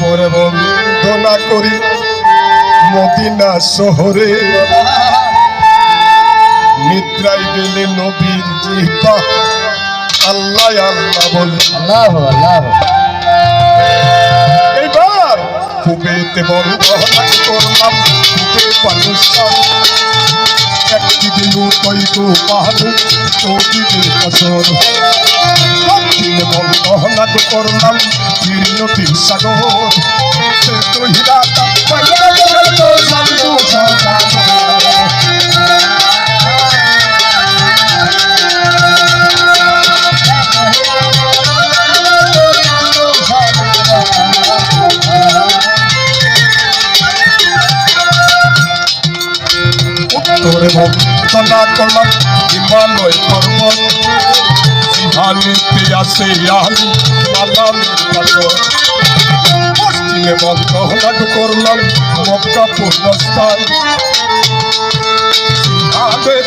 মোর বন্দনা করি মদিনা শহরে। নিদ্রায় গেলে নবীর জিহা আল্লাহ আল্লাহ বলে। আল্লাহ আল্লাহ খুবেতে বড় করলাম খুবে পানুষ্ঠান একটি দিন তৈত পাহাড় চৌদিকে গহনা করলাম উত্তরে ভক্তনা করলাম হিমালয় পর্বত। সিংহানিতে আসে আলু পশ্চিমে বন্ধনাট করলাম মক্কা পূর্ণস্থান সিহানের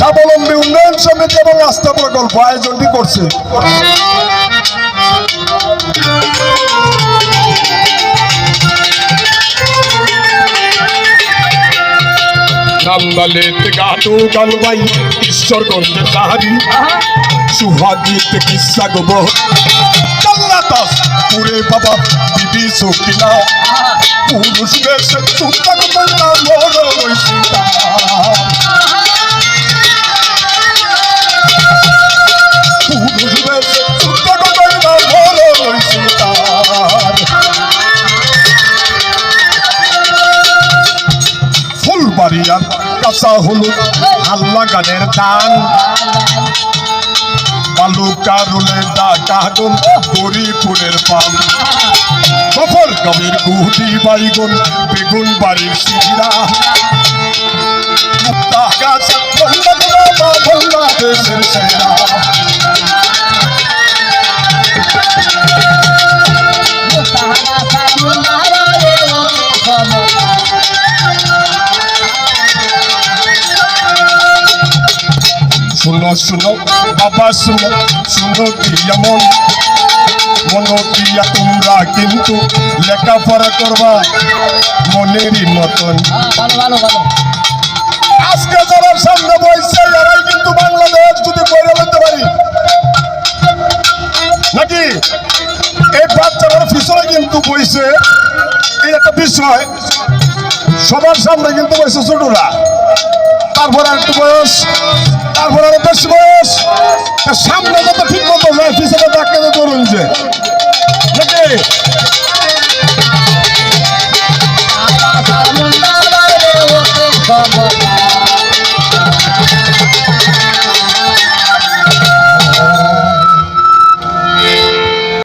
স্বাবলম্বী উন্নয়ন সমিতি এবং আস্থা প্রকল্প আয়োজনটি করছে। গাটো চাল্লাতাস পুরে বাবা সকিনা। পুরুষ ফুলবাড়িয়ার কাঁচা হলুদ আল্লাহ গানের দান। বালুকা রুলের দা কাগন গরিপুরের পান সফর কবির গুটি বাইগুন বেগুন বাড়ির সিরা শুনো বাবা শুনো শুনো কি এমন মনো দিয়া তোমরা কিন্তু লেখাপড়া করবা মনেরই মতন আজকে যারা সামনে বসছে এরাই কিন্তু বাংলাদেশ যদি করে বলতে পারি। নাকি? এই বাচ্চাটার পিছনে কিন্তু বইছে এই একটা বিষয় সবার সামনে কিন্তু বসে ছোটরা। তারপরে একটু বয়স, তারপর আরও বেশি বয়স। তা সামনে যত ঠিক মতো যায় পিছনে ডাক্তার তরুণ যে নাকি